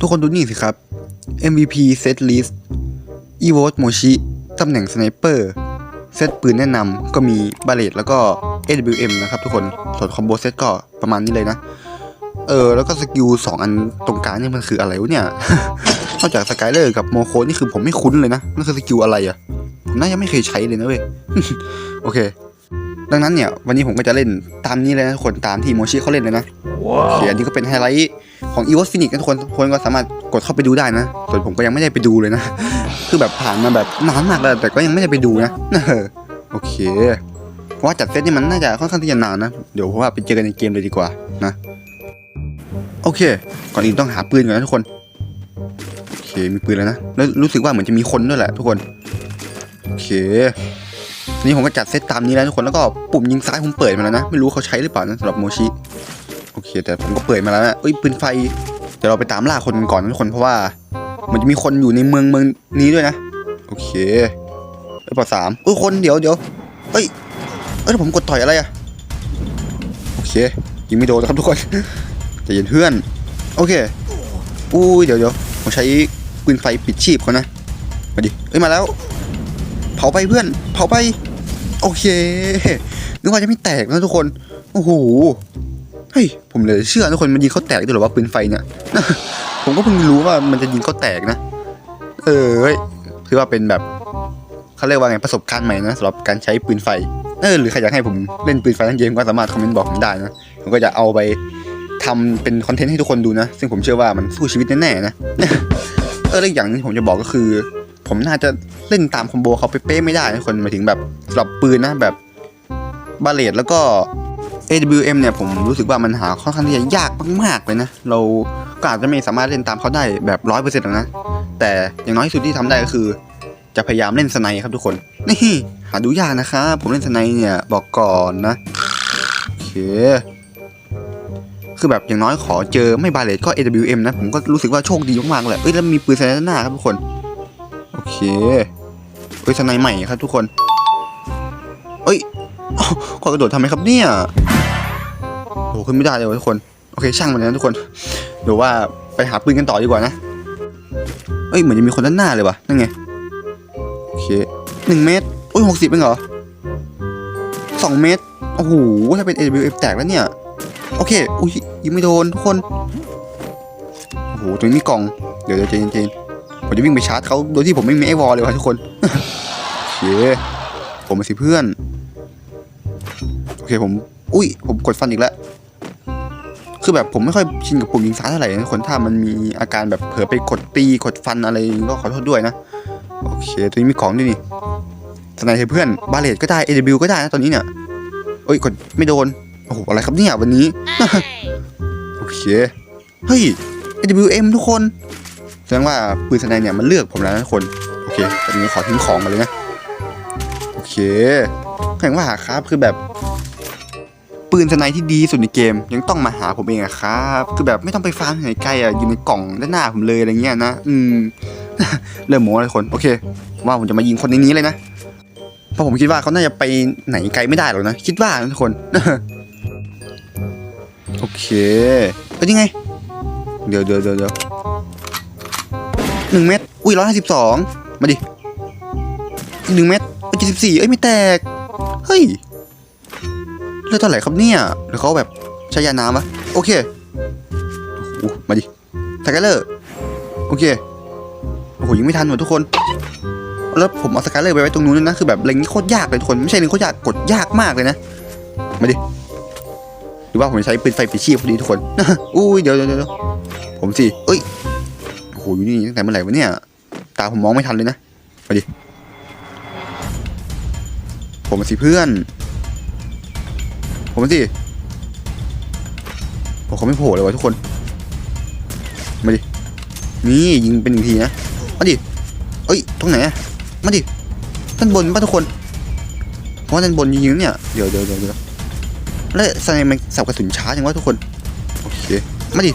ทุกคนดูนี่สิครับ MVP Set List e v o t Mochi ตำแหน่งสไนเปอร์เซตปืนแนะนำก็มีบาเลตแล้วก็ AWM นะครับทุกคนส่วนคอมโบเซตก็ประมาณนี้เลยนะ เออ แล้วก็สกิลสองอันตรงกลางนี่มันคืออะไรวะเนี่ย นอกจากสกายเลอร์กับโมโคนี่คือผมไม่คุ้นเลยนะนั่นคือสกิลอะไรอะ่ะผมน่าจะไม่เคยใช้เลยนะเว้ย โอเค ดังนั้นเนี่ย วันนี้ผมก็จะเล่นตามนี้เลยนะทุกคนตามที่โมชิเขาเล่นเลยนะโอเคอันนี้ก็เป็นไฮไลท์ ของ e v o s Phoenix นะทุกคนทุกคนก็สามารถกดเข้าไปดูได้นะส่วนผมก็ยังไม่ได้ไปดูเลยนะ คือแบบผ่านมาแบบนานมากแล้วแต่ก็ยังไม่ได้ไปดูนะโอเคเพราะว่าจัดเซตนี่มันน่าจะค่อนข้างที่จะนานนะ เดี๋ยวเพราะว่าไปเจอกันในเกมเลยดีกว่านะ โอเค ก่อนอื่นต้องหาปืนก่อนนะทุกคน โอเค มีปืนแล้วนะ แล้วรู้สึกว่าเหมือนจะมีคนด้วยแหละทุกคน โอเค นี่ผมก็จัดเซตตามนี้แล้วทุกคน แล้วก็ปุ่มยิงซ้ายผมเปิดมาแล้วนะ ไม่รู้เขาใช้หรือเปล่านะสำหรับโมชิ โอเค แต่ผมก็เปิดมาแล้วนะเอ้ยปืนไฟเดี๋ยวเราไปตามล่าคนก่อนทุกคนเพราะว่า มันจะมีคนอยู่ในเมืองเมืองนี้ด้วยนะโอเคเอ้ยปอสามเอ้ยคนเดี๋ยวเดี๋ยวเอ้ยเอ้ยผมกดต่อยอะไรอะโอเคยิงไม่โดนนะครับทุกคนใจะเย็นเพื่อนโอเคอุ้ยเดี๋ยวเดี๋ยวผมใช้ปืนไฟปิดชีพเขานะมาดิเอ้ยมาแล้วเผาไปเพื่อน เผาไป โอเคนึกว่าจะไม่แตกนะทุกคน โอ้โห เฮ้ยผมเลยเชื่อทุกคนมันยิงเขาแตกด้วยหรอว่าปืนไฟเนี่ยผมก็เพิ่งรู้ว่ามันจะยิงเขาแตกนะ เออเฮ้ยถือว่าเป็นแบบเขาเรียกว่าไงประสบการณ์ใหม่นะสำหรับการใช้ปืนไฟเออหรือใครอยากให้ผมเล่นปืนไฟทั้งเกมก็สามารถคอมเมนต์บอกผมได้นะผมก็จะเอาไปทำเป็นคอนเทนต์ให้ทุกคนดูนะ ซึ่งผมเชื่อว่ามันสู้ชีวิตแน่ๆนะเออแล้วอีกอย่างหนึงผมจะบอกก็คือ ผมน่าจะเล่นตามคอมโบเขาเป๊ะไม่ได้นะทุกคนหมายถึงแบบสำหรับปืนนะแบบบาเลตแล้วก็ AWM เนี่ยผมรู้สึกว่ามันหาค่อนข้างที่จะยากมากๆเลยนะ เราก็อาจจะไม่สามารถเล่นตามเขาได้แบบร้อยเปอร์เซ็นต์หรอกนะ แต่อย่างน้อยที่สุดที่ทำได้ก็คือ จะพยายามเล่นสไนด์ครับทุกคน นี่หาดูยากนะครับผมเล่นสไนด์เนี่ยบอกก่อนนะ โอเค คือแบบอย่างน้อยขอเจอไม่บาเลตก็ AWM นะ ผมก็รู้สึกว่าโชคดีมากๆเลยเอ้ยแล้วมีปืนสไนด์หน้าครับทุกคน โอเคเอ้ยสไนด์ใหม่ครับทุกคนเอ้ย อ้าวขอกระโดดทำไมครับเนี่ยโอ้โหขึ้นไม่ได้เลยทุกคน โอเคช่างมันนะทุกคน เดี๋ยวว่าไปหาปืนกันต่อดีกว่านะ เอ้ยเหมือนจะมีคนด้านหน้าเลยว่ะ นั่นไง โอเคหนึ่งเมตรอุ้ยหกสิบเองเหรอสองเมตร โอ้โห ถ้าเป็น AWF แตกแล้วเนี่ย โอเค อุ้ยยิงไม่โดนทุกคน โอ้โห ตรงนี้มีกล่อง เดี๋ยวเดี๋ยวใจเย็นผมจะวิ่งไปชาร์จเขาโดยที่ผมไม่มีไอวอลเลยวะทุกคน โอเค ผมมาสิเพื่อน เคผม อุ้ย ผมกดฟันอีกแล้ว คือแบบผมไม่ค่อยชินกับปุ่มยิงซ้ายเท่าไหร่นะคนถ้ามันมีอาการแบบเผลอไปกดตีกดฟันอะไรก็ขอโทษด้วยนะ โอเค ตัวนี้มีของด้วยนี่สไนเปอร์เพื่อนบาเลตก็ได้ AW ก็ได้นะตอนนี้เนี่ยเอ้ยกดไม่โดน โอ้โหอะไรครับเนี่ยวันนี้ โอเค เฮ้ย AWM ทุกคนแสดงว่าปืนสไนเนี่ยมันเลือกผมแล้วนะทุกคน โอเคตอนนี้ขอทิ้งของมาเลยนะ โอเคแข่งว่าครับคือแบบ ปืนสไนที่ดีสุดในเกม ยังต้องมาหาผมเองอะครับ คือแบบไม่ต้องไปฟาร์มไหนไกลอะอยู่ในกล่องด้านหน้าผมเลยอะไรเงี้ยนะอืมเริ่มโม้เลยคนโอเค ว่าผมจะมายิงคนในนี้เลยนะเพราะผมคิดว่าเขาน่าจะไปไหนไกลไม่ได้หรอกนะคิดว่านะทุกคนโอเคเอ้ยยังไง เดี๋ยวเดี๋ยวเดี๋ยวหนึ่งเม็ดอุ้ยร้อยห้าสิบสองมาดิอีกหนึ่งเม็ดเจ็ดสิบสี่เอ้ยไม่แตก เฮ้ย ลือดเท่าไหร่ครับเนี่ยหรือเขาแบบใช้ยาน้ำปะโอเคโอ้มาดิสกายเลอร์โอเคโอ้โหยิงไม่ทันหมดทุกคน แล้วผมเอาสกายเลอร์ไปไว้ตรงนู้นนะคือแบบเล็งนี่โคตรยากเลยทุกคนไม่ใช่เล็งโคตรยากกดยากมากเลยนะมาดิหรือว่าผมใช้ปืนไฟปิดชีพพอดีทุกคนอุ้ยเดี๋ยวเดี๋ยวเดี๋ยวผมสิเอ้ยโอ้โหอยู่นี่ตั้งแต่เมื่อไหร่วะเนี่ยตาผมมองไม่ทันเลยนะมาดิผมสิเพื่อน ผมสิโอ้เขาไม่โผล่เลยวะทุกคน มาดิ นี่ยิงเป็นหนึ่งทีนะ มาดิ เอ้ย ตรงไหนอะมาดิด้านบนป่ะทุกคนเพราะว่าด้านบนยิงๆเนี่ย เดี๋ยวเดี๋ยวเดี๋ยวเดี๋ยวแล้วสไนมันสับกระสุนช้าจังวะทุกคน โอเค มาดิ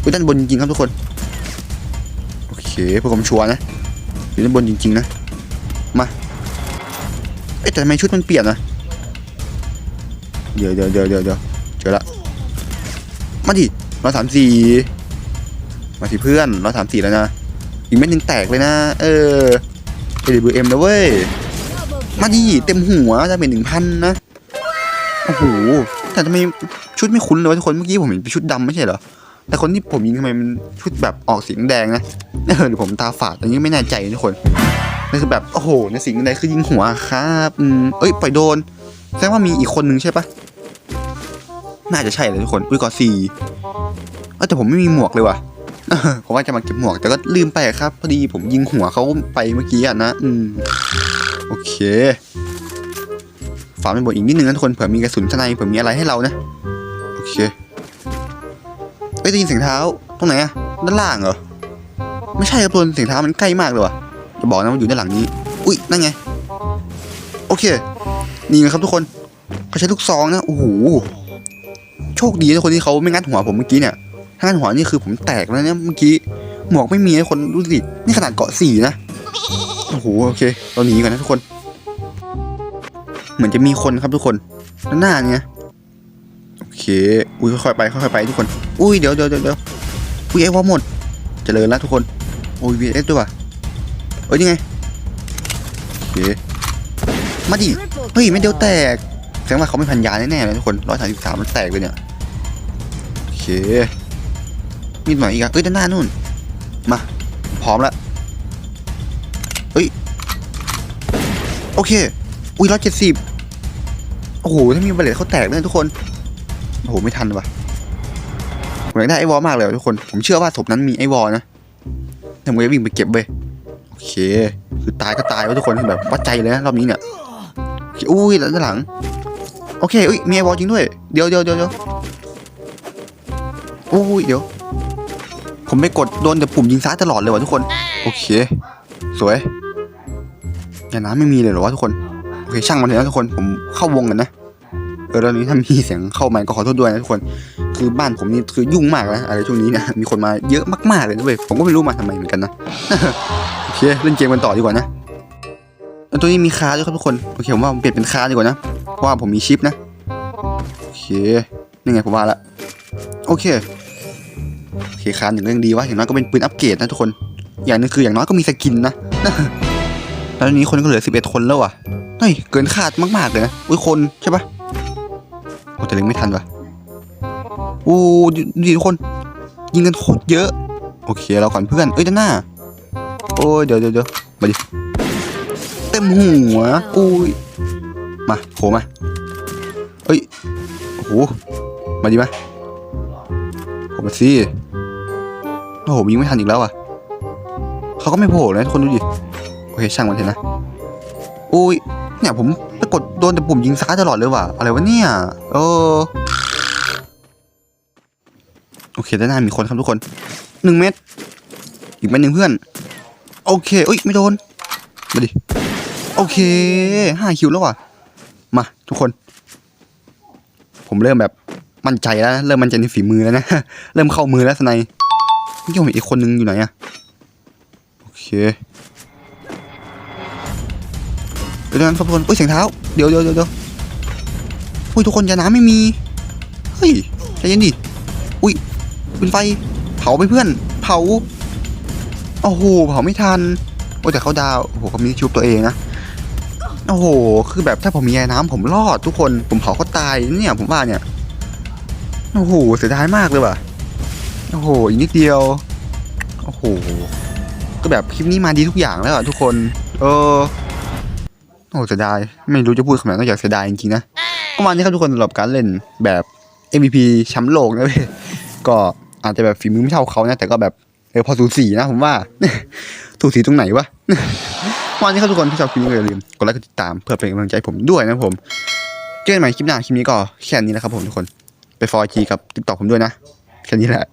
ไปด้านบนจริงๆครับทุกคน โอเคเพื่อความชัวร์นะ อยู่ด้านบนจริงๆนะ มา เอ๊ะแต่ทำไมชุดมันเปลี่ยนนะ เดี๋ยวเดี๋ยวเดี๋ยวเดี๋ยวเดี๋ยวเจอละมาดิร้อยสามสี่มาสิเพื่อนร้อยสามสี่แล้วนะ อีกเม็ดหนึ่งแตกเลยนะ เออ AWM นะเว้ย มาดิเต็มหัวจะเป็นหนึ่งพันนะ โอ้โห แต่ทำไมชุดไม่คุ้นเลยวะทุกคน เมื่อกี้ผมเห็นเป็นชุดดำไม่ใช่เหรอ แต่คนที่ผมยิงทำไมมันชุดแบบออกสีแดงนะ เออหรือผมตาฝาดอันนี้ไม่แน่ใจทุกคนนี่คือแบบ โอ้โหในสีแดคือยิงหัวครับ อืม เอ้ย ปล่อยโดน แสดงว่ามีอีกคนนึงใช่ปะ น่าจะใช่เลยทุกคน อุ้ยกอสี่เออแต่ผมไม่มีหมวกเลยว่ะผมว่าจะมาเก็บหมวกแต่ก็ลืมไปครับ พอดีผมยิงหัวเขาไปเมื่อกี้อะนะอืมโอเคฝากเป็นบทอีกนิดนึงนะทุกคนเผื่อมีกระสุนข้างในเผื่อมีอะไรให้เรานะโอเคเอ้ยได้ยินเสียงเท้าตรงไหนอะด้านล่างเหรอไม่ใช่ครับทุกคนเสียงเท้ามันใกล้มากเลยว่ะจะบอกนะว่าอยู่ด้านหลังนี้ อุ้ยนั่นไง โอเค นี่นะครับทุกคนเขาใช้ลูกซองนะโอ้โห โชคดีนะคนที่เขาไม่งัดหัวผมเมื่อกี้เนี่ย ถ้างัดหัวนี่คือผมแตกแล้วเนี่ยเมื่อกี้ หมวกไม่มีนะคนดูสินี่ขนาดเกาะสี่นะ โอ้โหโอเค เราหนีก่อนนะทุกคน เหมือนจะมีคนครับทุกคนด้านหน้าเนี่ยโอเค อุ้ยค่อยๆไปค่อยๆไปทุกคน อุ้ยเดี๋ยวเดี๋ยวเดี๋ยวอุ้ยไอ้วอหมด เจริญแล้วทุกคน โอ้ยวีเอสด้วยว่ะเอ้ยนี่ไงโอเคมาดิ เฮ้ยไม่เดียวแตกแสดงว่าเขาไม่พันยาแน่ๆเลยทุกคนร้อยสามสิบสามมันแตกเลยเนี่ย คมีหน่อยอีกอะเอ้ยด้านหน้านู่น มา พร้อมแล้วเฮ้ย โอเค อุ้ยร้อยเจ็ดสิบโอ้โห ถ้ามีบัลเลตเขาแตกเลยทุกคน โอ้โห ไม่ทันว่ะผมอยากได้ไอวอลมากเลยทุกคน ผมเชื่อว่าศพนั้นมีไอวอลนะแต่ผมจะวิ่งไปเก็บเว้ยโอเค คือตายก็ตายว้ทุกคนแบบวัดใจเลยนะรอบนี้เนี่ย อุ้ยด้านหลัง โอเคอุ้ยมีไอวอลจริงด้วย เดียวเดี๋ยวเดี๋ยวเดี๋ยว อุ้ยเดี๋ยว ผมไปกดโดนแต่ปุ่มยิงซ้ายตลอดเลยว่ะทุกคน โอเค สวยอย่าน้ำไม่มีเลยเหรอวะทุกคน โอเคช่างมันเถอะนะทุกคน ผมเข้าวงกันนะ เออตอนนี้ถ้ามีเสียงเข้ามาก็ขอโทษด้วยนะทุกคน คือบ้านผมนี่คือยุ่งมากนะอะไรช่วงนี้เนี่ย มีคนมาเยอะมากๆเลยด้วยผมก็ไม่รู้มาทำไมเหมือนกันนะ โอเคเล่นเกมกันต่อดีกว่านะตัวนี้มีคาด้วยครับทุกคน โอเคผมว่าผมเปลี่ยนเป็นคาดีกว่านะ เพราะว่าผมมีชิปนะ โอเค นี่ไงผมว่าละ โอเค โอเคคาร์หนึ่งเรื่องดีวะอย่างน้อยก็เป็นปืนอัปเกรดนะทุกคน อย่างนึงคืออย่างน้อยก็มีสกินนะตอนนี้คนก็เหลือสิบเอ็ดคนแล้วอะเฮ้ยเกินคาดมากๆเลยนะอุ้ยคนใช่ปะโอ้แต่เล็งไม่ทันวะโอ้ดูดิทุกคน ยิงกันโคตรเยอะ โอเคเราก่อนเพื่อน เอ้ยด้านหน้า โอ้ยเดี๋ยวเดี๋ยวเดี๋ยวมาดิ เต็มหัวอุ้ยมาโผล่มาเอ้ยโอ้โหมาดิมาโผล่มาสิ โอ้โหยิงไม่ทันอีกแล้วอะเขาก็ไม่โผล่เลยนะทุกคนดูดิโอเคช่างมันเถอะนะอุ้ยเนี่ยผมไปกดโดนแต่ปุ่มยิงซ้ายตลอดเลยว่ะอะไรวะเนี่ยเออโอเคด้านหน้ามีคนครับทุกคนหนึ่งเม็ดอีกเม็ดหนึ่งเพื่อน โอเคเอ้ยไม่โดนมาดิโอเคห้าคิวแล้วว่ะมาทุกคน ผมเริ่มแบบมั่นใจแล้วเริ่มมั่นใจในฝีมือแล้วนะเริ่มเข้ามือแล้วสไน นี่ผมเห็นอีกคนนึงอยู่ไหนอะโอเคเดี๋ยวนั้นทุกคนอุ้ยเสียงเท้าเดี๋ยวเดี๋ยวเดี๋ยวเดี๋ยวอุ้ยทุกคนยาน้ำไม่มีเฮ้ยใจเย็นดิอุ้ยเป็นไฟเผาไปเพื่อนเผาโอ้โหเผาไม่ทันโอ้แต่เขาดาวโอ้โหเขามีชุบตัวเองนะโอ้โห คือแบบถ้าผมมียาน้ำผมรอดทุกคน ผมเผาเขาตายเนี่ยผมว่าเนี่ย โอ้โห เสียดายมากเลยว่ะ โอ้โห อีกนิดเดียว โอ้โห ก็แบบคลิปนี้มาดีทุกอย่างแล้วอะทุกคน เออ โอ้เสียดาย ไม่รู้จะพูดคำไหนนอกจากเสียดายจริงๆนะประมาณนี้ครับทุกคนสำหรับการเล่นแบบ MVP แชมป์โลกนะเว้ยก็อาจจะแบบฝีมือไม่เท่าเขานะ แต่ก็แบบเออพอสูสีนะผมว่า สูสีตรงไหนวะประมาณนี้ครับทุกคนที่ชอบคลิปนี้ก็อย่าลืมกดไลค์กดติดตามเพื่อเป็นกำลังใจผมด้วยนะผม เจอกันใหม่คลิปหน้าคลิปนี้ก็แค่นี้นะครับผมทุกคน ไปฟอร์จีกับติ๊กต็อกผมด้วยนะ แค่นี้แหละ